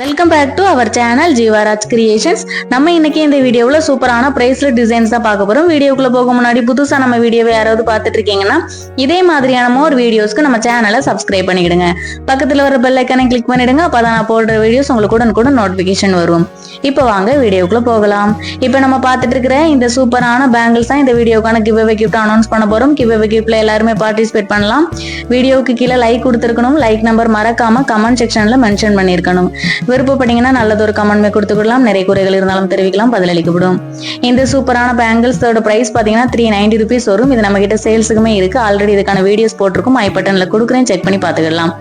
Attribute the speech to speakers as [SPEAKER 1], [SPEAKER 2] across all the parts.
[SPEAKER 1] Welcome back to our channel Jeevaraj creations நம்ம இன்னைக்கு இந்த வீடியோவில் சூப்பரான பிரேஸ்லெட் டிசைன்ஸ் தான் பார்க்க போறோம். வீடியோக்குள்ள போக முன்னாடி புதுசா நம்ம வீடியோவை யாராவது பார்த்துட்டு இருக்கீங்கன்னா இதே மாதிரியான மோர் வீடியோஸ்க்கு நம்ம சேனலை சப்ஸ்கிரைப் பண்ணிக்கிடுங்க பக்கத்தில் வர பெல் ஐக்கானை கிளிக் பண்ணிடுங்க. அப்பதான் நான் போடுற வீடியோஸ் உங்களுக்கு உடன் கூட நோட்டிபிகேஷன் வரும். இப்போ வாங்க வீடியோக்குள்ள போகலாம். இப்போ நம்ம பார்த்துட்டு இருக்கிற இந்த சூப்பரான பேங்கிள்ஸ் தான் இந்த வீடியோக்கான கிவ் அவே கிஃப்ட் அனௌன்ஸ் பண்ண போறோம். கிவ் அவே கிஃப்ட்ல எல்லாருமே பார்ட்டிசிபேட் பண்ணலாம். வீடியோவுக்கு கீழே லைக் கொடுத்துருக்கணும். லைக் நம்பர் மறக்காம கமெண்ட் செக்ஷன்ல மென்ஷன் பண்ணியிருக்கணும். விருப்பப்பட்டீங்கன்னா நல்லதொரு கமெண்ட்மே கொடுத்துக்கலாம் நிறைய குறைகள் இருந்தாலும் தெரிவிக்கலாம் பதிலளிக்கப்படும். இந்த சூப்பரான பேங்கிள்ஸோட பிரைஸ் பார்த்தீங்கன்னா த்ரீ நைன்டி ருபீஸ் வரும். இது நம்ம கிட்ட சேல்ஸுக்குமே இருக்கு. ஆல்ரெடி இதுக்கான வீடியோஸ் போட்டிருக்கும். ஐ பட்டன்ல கொடுக்குறேன். செக் பண்ணி பார்த்துக்கலாம்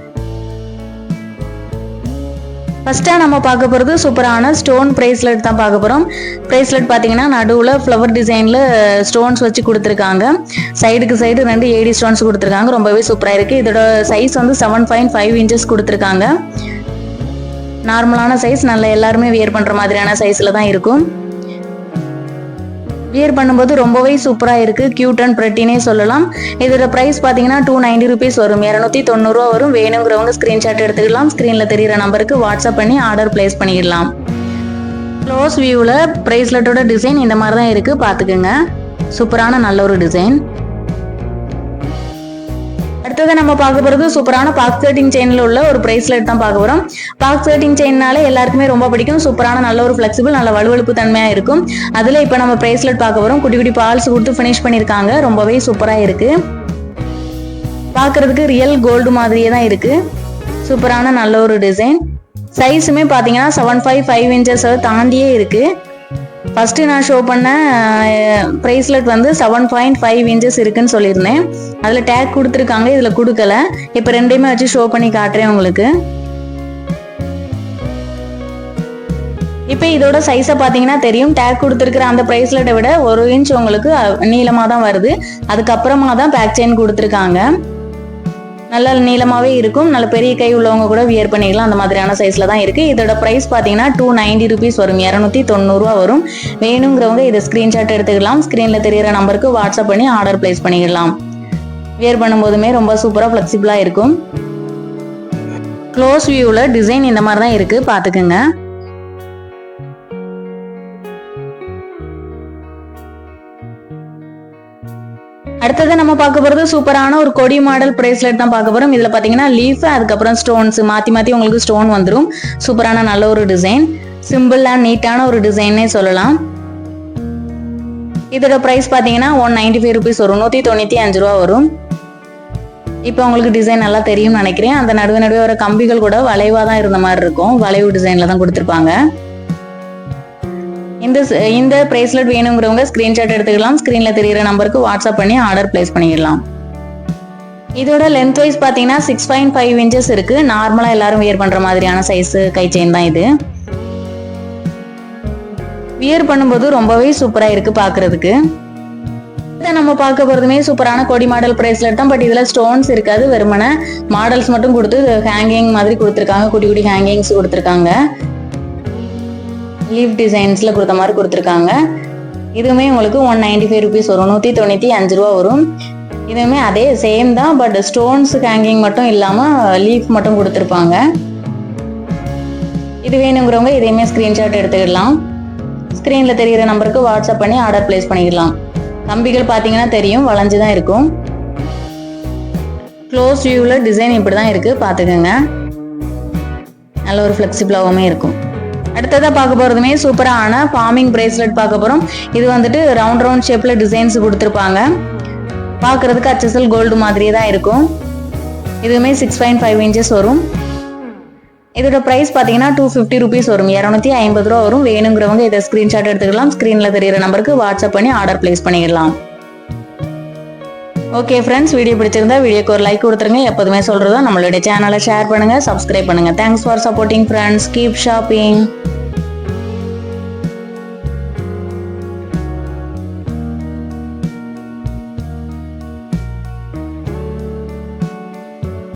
[SPEAKER 1] ஃபர்ஸ்ட்டாக நம்ம பார்க்க போகிறது சூப்பரான ஸ்டோன் ப்ரைஸ்லெட் தான் பார்க்க போகிறோம் ப்ரைஸ்லெட் பார்த்தீங்கன்னா நடுவில் ஃப்ளவர் டிசைனில் ஸ்டோன்ஸ் வச்சு கொடுத்துருக்காங்க. சைடுக்கு சைடு ரெண்டு ஏடி ஸ்டோன்ஸ் கொடுத்துருக்காங்க. ரொம்பவே சூப்பராக இருக்குது இதோட சைஸ் வந்து செவன் பாயிண்ட் ஃபைவ் இன்ச்சஸ் கொடுத்துருக்காங்க. நார்மலான சைஸ் நல்ல எல்லாருமே வியர் பண்ணுற மாதிரியான சைஸில் தான் இருக்கும். வியர் பண்ணும்போது ரொம்பவே சூப்பராக இருக்குது க்யூட் அண்ட் ப்ரெட்டினே சொல்லலாம். இதோட ப்ரைஸ் பார்த்தீங்கன்னா டூ நைன்டி ருபீஸ் வரும். இரநூத்தி தொண்ணூறுரூவா வரும். வேணுங்கிறவங்க ஸ்க்ரீன்ஷாட் எடுத்துக்கலாம். ஸ்க்ரீனில் தெரிகிற நம்பருக்கு வாட்ஸ்அப் பண்ணி ஆர்டர் பிளேஸ் பண்ணிடலாம். க்ளோஸ் வியூவில் ப்ரைஸ்லெட்டோட டிசைன் இந்த மாதிரி தான் இருக்குது பார்த்துக்குங்க சூப்பரான நல்ல ஒரு டிசைன் அடுத்தது நம்ம பார்க்க போகிறது சூப்பரான பாக்ஸ் தேர்ட்டிங் செயினில் உள்ள ஒரு ப்ரைஸ்லெட் தான் பார்க்க போகிறோம் பாக்ஸ் தேர்ட்டிங் செயின்னால எல்லாருக்குமே ரொம்ப பிடிக்கும். சூப்பரான நல்ல ஒரு ஃப்ளெக்சிபிள் நல்ல வலுவழுப்பு தன்மையாக இருக்கும். அதில் இப்போ நம்ம ப்ரைஸ்லெட் பார்க்க போகிறோம் குட்டி குட்டி பால்ஸ் கொடுத்து ஃபினிஷ் பண்ணியிருக்காங்க. ரொம்பவே சூப்பராக இருக்கு. பார்க்குறதுக்கு ரியல் கோல்டு மாதிரியே தான் இருக்கு. சூப்பரான நல்ல ஒரு டிசைன் சைஸுமே பார்த்தீங்கன்னா செவன் ஃபைவ் ஃபைவ் இன்ச்சஸ் தாண்டியே இருக்குது ஃபஸ்ட்டு நான் ஷோ பண்ண ப்ரைஸ்லெட் வந்து செவன் பாயிண்ட் ஃபைவ் இன்ச்சஸ் இருக்குன்னு சொல்லியிருந்தேன். அதில் டேக் கொடுத்துருக்காங்க இதில் கொடுக்கல. இப்போ ரெண்டையுமே வச்சு ஷோ பண்ணி காட்டுறேன் உங்களுக்கு. இப்போ இதோட சைஸை பார்த்தீங்கன்னா தெரியும். டேக் கொடுத்துருக்குற அந்த ப்ரைஸ்லெட்டை விட ஒரு இன்ச் உங்களுக்கு நீளமாக தான் வருது. அதுக்கப்புறமா தான் பேக் செயின் கொடுத்துருக்காங்க. நல்ல நீளமாகவே இருக்கும். நல்ல பெரிய கை உள்ளவங்க கூட வியர் பண்ணிக்கலாம். அந்த மாதிரியான சைஸில் தான் இருக்குது இதோட ப்ரைஸ் பார்த்தீங்கன்னா டூ நைன்டி ருபீஸ் வரும். இரநூத்தி தொண்ணூறுரூவா வரும். வேணுங்கிறவங்க இதை ஸ்க்ரீன்ஷாட் எடுத்துக்கலாம். ஸ்க்ரீனில் தெரியிற நம்பருக்கு வாட்ஸ்அப் பண்ணி ஆர்டர் ப்ளேஸ் பண்ணிக்கலாம். வியர் பண்ணும்போதுமே ரொம்ப சூப்பராக ஃப்ளெக்சிபிளாக இருக்கும். க்ளோஸ் வியூவில் டிசைன் இந்த மாதிரி தான் இருக்குது பார்த்துக்குங்க அடுத்தது நம்ம பார்க்க போகிறது சூப்பரான ஒரு கொடி மாடல் பிரேஸ்லெட் தான் பார்க்க போகிறோம் இதில் பார்த்தீங்கன்னா லீஃப் அதுக்கப்புறம் ஸ்டோன்ஸ் மாற்றி மாற்றி உங்களுக்கு ஸ்டோன் வந்துடும் சூப்பரான நல்ல ஒரு டிசைன் சிம்பிள் அண்ட் நீட்டான ஒரு டிசைன்னே சொல்லலாம். இதோட ப்ரைஸ் பார்த்தீங்கன்னா ஒன் நைன்டி ஃபைவ் ருபீஸ் வரும். நூற்றி தொண்ணூற்றி அஞ்சு ரூபா வரும். இப்போ உங்களுக்கு டிசைன் நல்லா தெரியும்னு நினைக்கிறேன். அந்த நடுவே நடுவே வர கம்பிகள் கூட வளைவாக தான் இருந்த மாதிரி இருக்கும். வளைவு டிசைனில் தான் கொடுத்துருப்பாங்க. இந்த இந்த பிரேஸ்லெட் வேணுங்கிறவங்க ஸ்க்ரீன்ஷாட் எடுத்துக்கலாம். ஸ்க்ரீனில் தெரியிற நம்பருக்கு வாட்ஸ்அப் பண்ணி ஆர்டர் பிளேஸ் பண்ணிடலாம். இதோட லென்த் வைஸ் பார்த்தீங்கன்னா சிக்ஸ் பாயிண்ட் ஃபைவ் இன்ச்சஸ் இருக்கு. நார்மலாக எல்லாரும் வியர் பண்ணுற மாதிரியான சைஸ் கை செயின் தான் இது. வியர் பண்ணும்போது ரொம்பவே சூப்பராக இருக்கு பார்க்கறதுக்கு இதை நம்ம பார்க்க போகிறதுமே சூப்பரான கொடி மாடல் பிரேஸ்லெட் தான். பட் இதில் ஸ்டோன்ஸ் இருக்காது வெறுமனை மாடல்ஸ் மட்டும் கொடுத்து ஹேங்கிங் மாதிரி கொடுத்துருக்காங்க. குட்டி குட்டி ஹேங்கிங்ஸ் கொடுத்துருக்காங்க. லீவ் டிசைன்ஸில் கொடுத்த மாதிரி கொடுத்துருக்காங்க. இதுவுமே உங்களுக்கு ஒன் நைன்டி ஃபைவ் ருபீஸ் வரும். நூற்றி தொண்ணூற்றி அஞ்சு ரூபா வரும். இதுவுமே அதே சேம் தான் பட் ஸ்டோன்ஸ் ஹேங்கிங் மட்டும் இல்லாமல் லீஃப் மட்டும் கொடுத்துருப்பாங்க. இது வேணுங்கிறவங்க இதையுமே ஸ்க்ரீன்ஷாட் எடுத்துக்கிடலாம். ஸ்க்ரீனில் தெரிகிற நம்பருக்கு வாட்ஸ்அப் பண்ணி ஆர்டர் ப்ளேஸ் பண்ணிக்கலாம் கம்பிகள் பார்த்தீங்கன்னா தெரியும் வளைஞ்சு தான் இருக்கும். க்ளோஸ் வியூவில் டிசைன் இப்படி தான் இருக்குது பார்த்துக்கோங்க நல்ல ஒரு ஃப்ளெக்சிபிளாகவுமே இருக்கும். அடுத்ததாக பார்க்க போகிறதுமே சூப்பரான ஃபார்மிங் பிரேஸ்லெட் பார்க்க போகிறோம் இது வந்துட்டு ரவுண்ட் ரவுண்ட் ஷேப்பில் டிசைன்ஸ் கொடுத்துருப்பாங்க. பார்க்குறதுக்கு அச்சசல் கோல்டு மாதிரியே தான் இருக்கும். இதுவுமே சிக்ஸ் பாயிண்ட் ஃபைவ் இன்ச்சஸ் வரும். இதோட ப்ரைஸ் பார்த்தீங்கன்னா டூ ஃபிஃப்டி ருபீஸ் வரும். இரநூத்தி ஐம்பது ரூபா வரும். வேணுங்கிறவங்க இதை ஸ்க்ரீன்ஷாட் எடுத்துக்கலாம். ஸ்க்ரீனில் தெரியிற நம்பருக்கு வாட்ஸ்அப் பண்ணி ஆர்டர் பிளேஸ் பண்ணிடலாம். ஓகே ஃப்ரெண்ட்ஸ் வீடியோ பிடிச்சிருந்தா வீடியோக்கு ஒரு லைக் கொடுத்துருங்க. எப்போதுமே சொல்கிறதோ நம்மளுடைய சேனலை ஷேர் பண்ணுங்கள் சப்ஸ்கிரைப் பண்ணுங்கள் thanks for supporting friends keep shopping